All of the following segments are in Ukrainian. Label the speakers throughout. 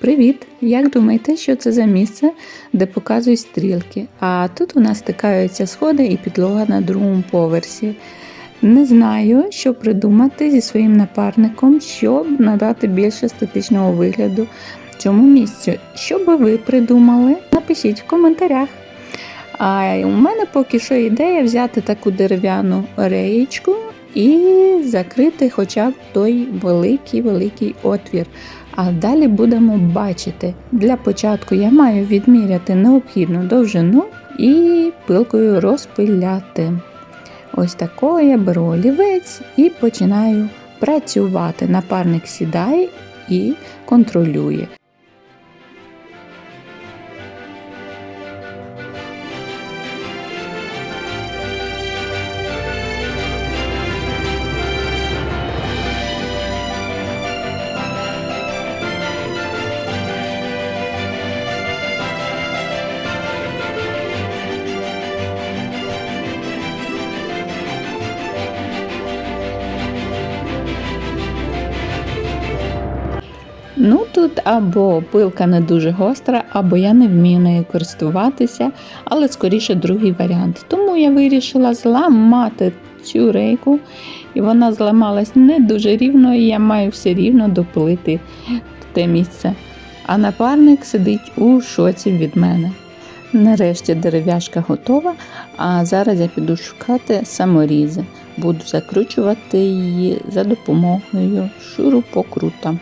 Speaker 1: Привіт! Як думаєте, що це за місце, де показують стрілки? А тут у нас стикаються сходи і підлога на другому поверсі. Не знаю, що придумати зі своїм напарником, щоб надати більше естетичного вигляду цьому місцю. Що би ви придумали? Напишіть в коментарях. А у мене поки що ідея взяти таку дерев'яну реєчку і закрити хоча б той великий-великий отвір. А далі будемо бачити. Для початку я маю відміряти необхідну довжину і пилкою розпиляти. Ось такого я беру олівець і починаю працювати. Напарник сідає і контролює. Тут або пилка не дуже гостра, або я не вмію нею користуватися, але скоріше другий варіант. Тому я вирішила зламати цю рейку, і вона зламалась не дуже рівно, і я маю все рівно допилити те місце. А напарник сидить у шоці від мене. Нарешті дерев'яшка готова, а зараз я піду шукати саморізи. Буду закручувати її за допомогою шурупокрута.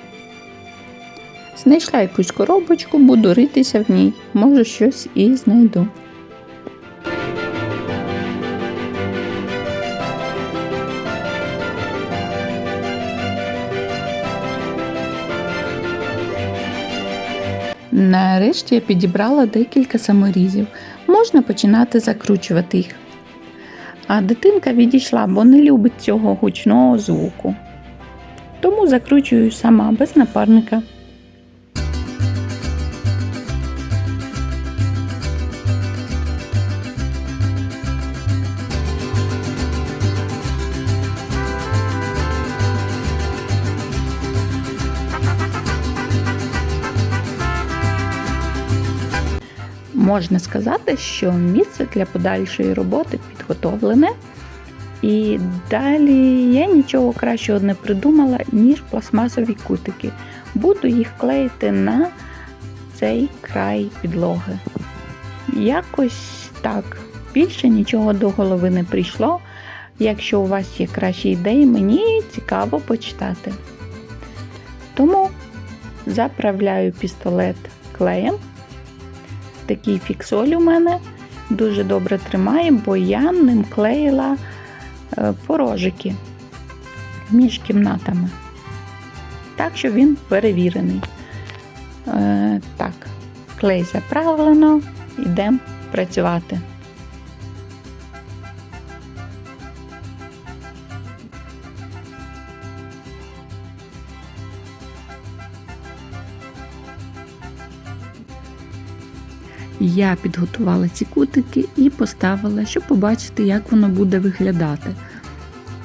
Speaker 1: Знайшла якусь коробочку, буду ритися в ній, може щось і знайду. Нарешті я підібрала декілька саморізів. Можна починати закручувати їх. А дитинка відійшла, бо не любить цього гучного звуку. Тому закручую сама без напарника. Можна сказати, що місце для подальшої роботи підготовлене. І далі я нічого кращого не придумала, ніж пластмасові кутики. Буду їх клеїти на цей край підлоги. Якось так. Більше нічого до голови не прийшло. Якщо у вас є кращі ідеї, мені цікаво почитати. Тому заправляю пістолет клеєм такий фіксоль у мене дуже добре тримає, бо я ним клеїла е, порожики між кімнатами. Так що він перевірений. Е, так, клей заправлено, йдемо працювати. Я підготувала ці кутики і поставила, щоб побачити, як воно буде виглядати.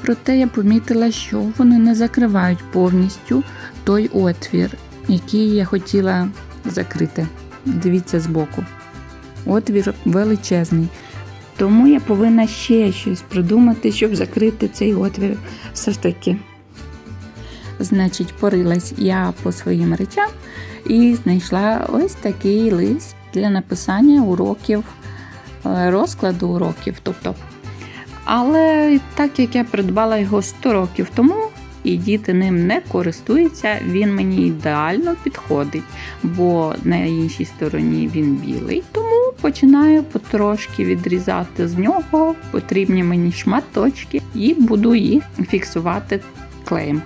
Speaker 1: Проте я помітила, що вони не закривають повністю той отвір, який я хотіла закрити. Дивіться збоку. Отвір величезний. Тому я повинна ще щось придумати, щоб закрити цей отвір все ж таки. Значить, порилась я по своїм речам і знайшла ось такий лист для написання уроків, е, розкладу уроків. Тобто. Але так як я придбала його 100 років тому, і діти ним не користуються, він мені ідеально підходить, бо на іншій стороні він білий, тому починаю потрошки відрізати з нього потрібні мені шматочки і буду їх фіксувати клеєм.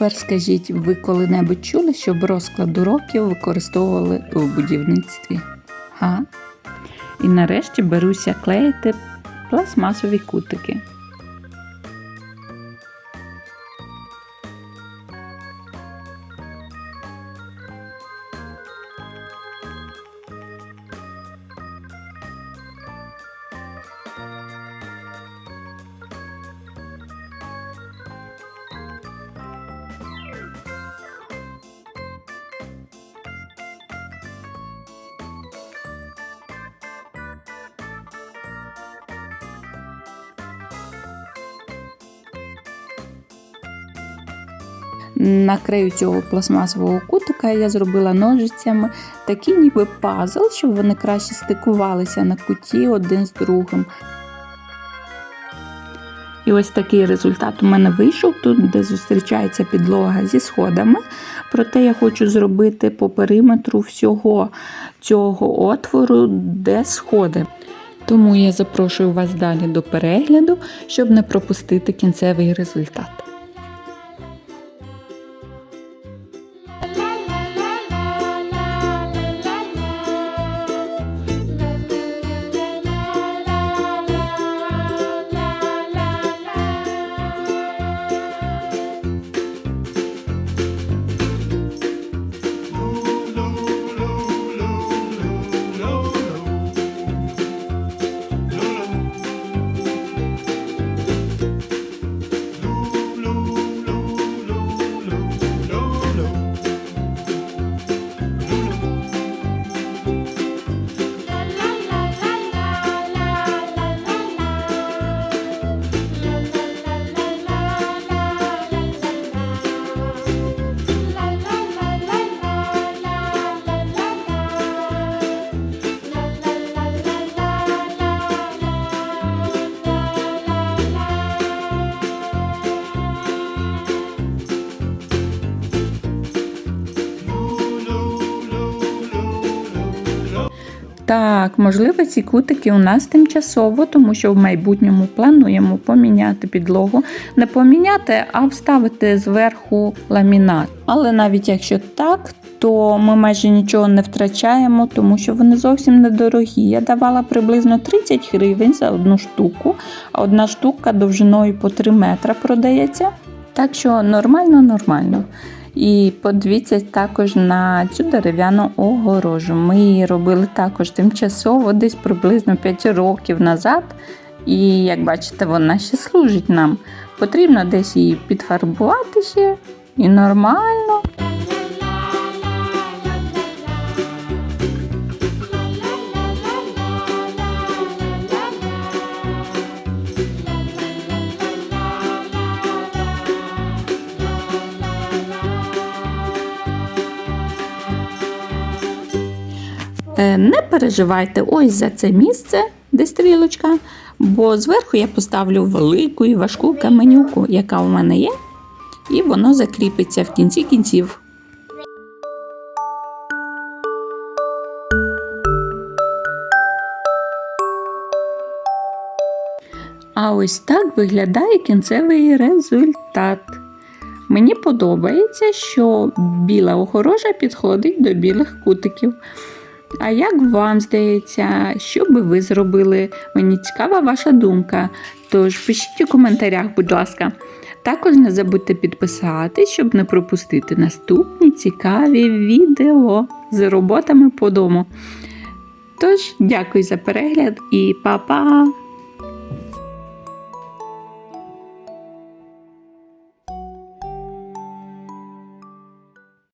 Speaker 1: Тепер скажіть, ви коли-небудь чули, щоб розклад уроків використовували у будівництві? Га? І нарешті беруся клеїти пластмасові кутики. На краю цього пластмасового кутика я зробила ножицями такий ніби пазл, щоб вони краще стикувалися на куті один з другим. І ось такий результат у мене вийшов тут, де зустрічається підлога зі сходами. Проте я хочу зробити по периметру всього цього отвору, де сходи. Тому я запрошую вас далі до перегляду, щоб не пропустити кінцевий результат. Так, можливо, ці кутики у нас тимчасово, тому що в майбутньому плануємо поміняти підлогу. Не поміняти, а вставити зверху ламінат. Але навіть якщо так, то ми майже нічого не втрачаємо, тому що вони зовсім недорогі. Я давала приблизно 30 гривень за одну штуку, а одна штука довжиною по 3 метра продається. Так що нормально, нормально. І подивіться також на цю дерев'яну огорожу. Ми її робили також тимчасово, десь приблизно 5 років назад. І як бачите, вона ще служить нам. Потрібно десь її підфарбувати ще і нормально. Не переживайте ось за це місце, де стрілочка, бо зверху я поставлю велику і важку каменюку, яка у мене є, і воно закріпиться в кінці кінців. А ось так виглядає кінцевий результат. Мені подобається, що біла огорожа підходить до білих кутиків. А як вам здається, що би ви зробили? Мені цікава ваша думка. Тож пишіть у коментарях, будь ласка. Також не забудьте підписатись, щоб не пропустити наступні цікаві відео з роботами по дому. Тож, дякую за перегляд і па-па!